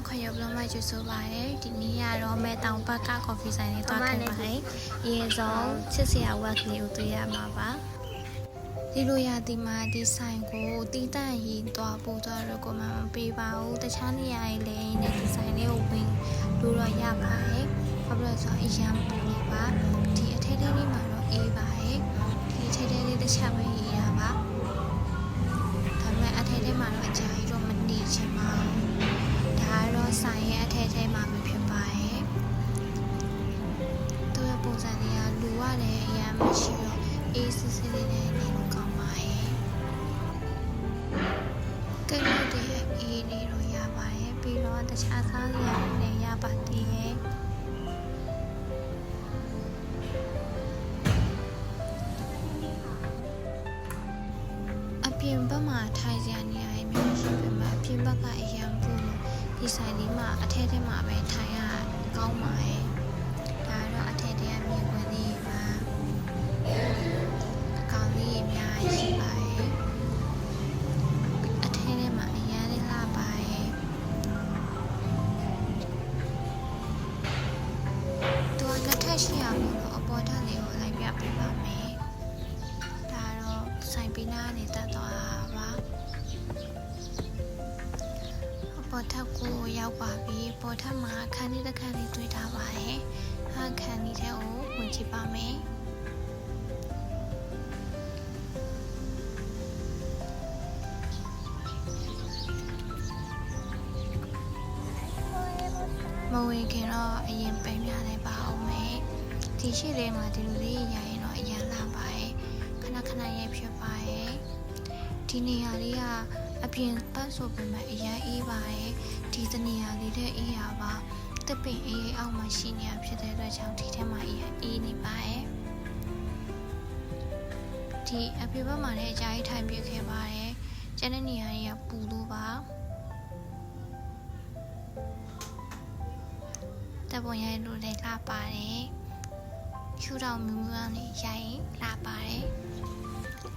လုံးခွင့်ရဘလုံးမကျဆိုပါရယ်ဒီနေ့ကတော့မဲတောင်ဘက်ကကော်ဖီဆိုင်လေးတွားခဲ့ပါတယ်အရင်ဆုံးချစ်စရာဝက်ကလေးကိုတွေ့ရမှာပါဒီလိုရဒီမှာဒီဆိုင်ကိုတီးတန့်ရင်တွားပို့တော့ရကိုမှမပေးပါဘူးတခြားနေရာတွေလည်းနဲ့ဒီဆိုင်လေးကိုဝင်လို့တော့ရပါတယ်ဘာလို့လဲဆိုတော့အရန်ပူလို့ပါဒီအထက်ထဲလေးမှာတော့အေးပါတယ်ဒီအထက်ထဲလေးတစ်ချက်ပဲအေးတာပါ မရှိတော့အေးစစ်စစ်လေးနဲ့နေလို့ကောင်းပါရဲ့။ကဲလို့တဲ့အေးနေတော့ရပါရဲ့။ပြီးတော့တခြားစားစရာတွေလည်းရပါသေးရဲ့။အပြင်ဘက်မှာထိုင်စရာနေရာတွေမျိုးရှိပေမဲ့အပြင်ဘက်ကအရန်ပူလို့ဒီဆိုင်လေးမှာအထက်ထဲမှာပဲထိုင်ရကောင်းပါရဲ့ ပေါ်ထက်လေးကိုလိုက်ပြပေးပါမယ်ဒါတော့ဆိုင်ပီနာကနေတက်သွားတာပါအပေါ်ထပ်ကိုရောက်ပါပြီပေါ်ထပ်မှာအခန်းလေးတစ်ခန်းလေးတွေ့ထားပါတယ်အခန်းလေးထဲကိုဝင်ကြည့်ပါမယ်မဝင်ခင်တော့အရင်ပိန်ပြလိုက်ပါအောင်မယ် ဒီရှိလေးမှာဒီလိုလေးရရင်တော့အရင်လာပါတယ်ခဏခဏရဲ့ဖြစ်ပါရဲ့ဒီနေရာလေးကအပြင်ပတ်ဆိုပေမဲ့အရင်အေးပါရဲ့ဒီတနေရာလေးတဲ့အေးရပါတပင်အေးအောက်မှာရှိနေတာဖြစ်တဲ့အတွက်ကြောင့်ဒီထဲမှာအရင်အေးနေပါရဲ့ဒီအဖေဘက်မှာလည်းအကြာကြီးထိုင်ပြခဲ့ပါတယ်ကျန်တဲ့နေရာတွေကပူလို့ပါတပ်ပုံရိုက်လို့လည်းလာပါတယ် ချူတော်မျိုးမျိုးကနေရိုက်ရင်လာပါတယ်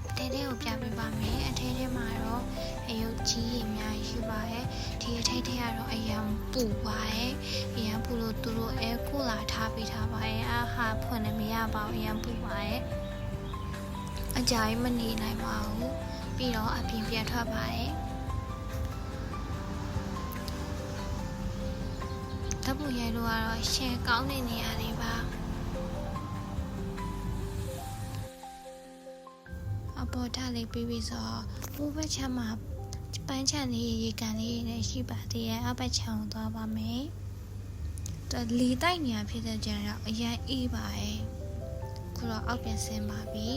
အထဲထဲကိုပြပေးပါမယ်အထဲထဲမှာတော့အယုတ်ကြီးတွေအများကြီးရှိပါတယ်ဒီအထဲထဲကတော့အရန်ပူပါတယ်အရန်ပူလို့သူတို့အဲကူလာထားပေးထားပါတယ်အာဟာဖွင့်နေမရပါဘူးအရန်ပူပါတယ်အကြာကြီးမနေနိုင်ပါဘူးပြီးတော့အပြင်ပြန်ထွက်ပါတယ်ဓာတ်ပုံရိုက်လို့ကတော့ရှယ်ကောင်းတဲ့နေရာလေးပါ ပေါ်ထားလေးပြီးပြီဆိုတော့ဘိုးဘက်ချမ်းမှာပန်းချန်လေးရေကန်လေးတွေလည်းရှိပါသေးရဲ့အဘက်ချမ်းကိုသွားပါမယ်တော်လီတိုက်နေရဖြစ်တဲ့ကြံတော့အရင်အေးပါရဲ့ခုတော့အောက်ပြန်ဆင်းပါပြီ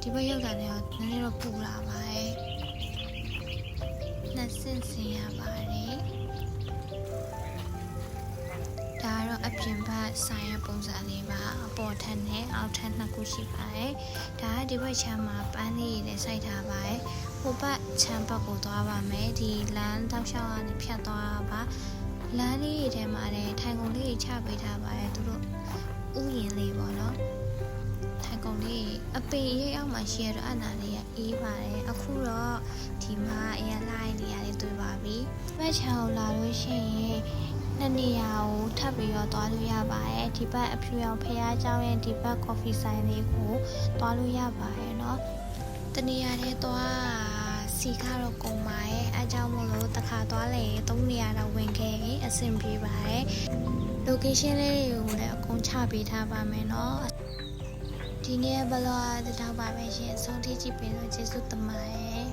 ဒီဘက်ရောက်တာလည်းနည်းနည်းတော့ပူလာပါရဲ့နှစ်ဆင့်ဆင်ရပါတယ်ဒါကတော့အပြင်ဘက်ဆိုင်ရပုံစံလေးပါအ ပေါ်ထက်နဲ့အောက်ထက်နှစ်ခုရှိပါတယ်ဒါကဒီဘက်ချမ်းမှာပန်းလေးတွေလည်းစိုက်ထားပါတယ်ဟိုဘက်ချမ်းဘက်ကိုသွားပါမယ်ဒီလမ်းတောက်လျှောက်ကနေဖြတ်သွားတာပါလမ်းလေးတွေထဲမှာလည်းထိုင်ကုန်လေးတွေချပေးထားပါတယ်သူတို့ဥယျာဉ်လေးပေါ့နော်ထိုင်ကုန်လေးအပေရိပ်အောက်မှာရှိရတော့အနာလေးကအေးပါတယ်အခုတော့ဒီမှာအရင်လာရနေရလေးတွေ့ပါပြီ။ဘက်ချောင်းလာလို့ရှိရင် နှစ်နေရာကိုထပ်ပြီးတော့သွားလို့ရပါတယ်ဒီဘက်အဖြူရောင်ဖះเจ้าရဲ့ဒီဘက်ကော်ဖီဆိုင်လေးကိုသွားလို့ရပါတယ်เนาะတနေရာထဲသွားစီကတော့ကုန်ပါရဲ့အဲကြောင့်မို့လို့တစ်ခါသွားလေသုံးနေရာတော့ဝင်ခဲ့ရင်အဆင်ပြေပါတယ် location လေးတွေကိုလည်းအကုန်ချပေးထားပါမယ်เนาะ ဒီနေ့ဘလော့တထောက်ပါပဲရှင်ဆုံးထိကြည့်ပေးလို့ကျေးဇူးတင်ပါတယ်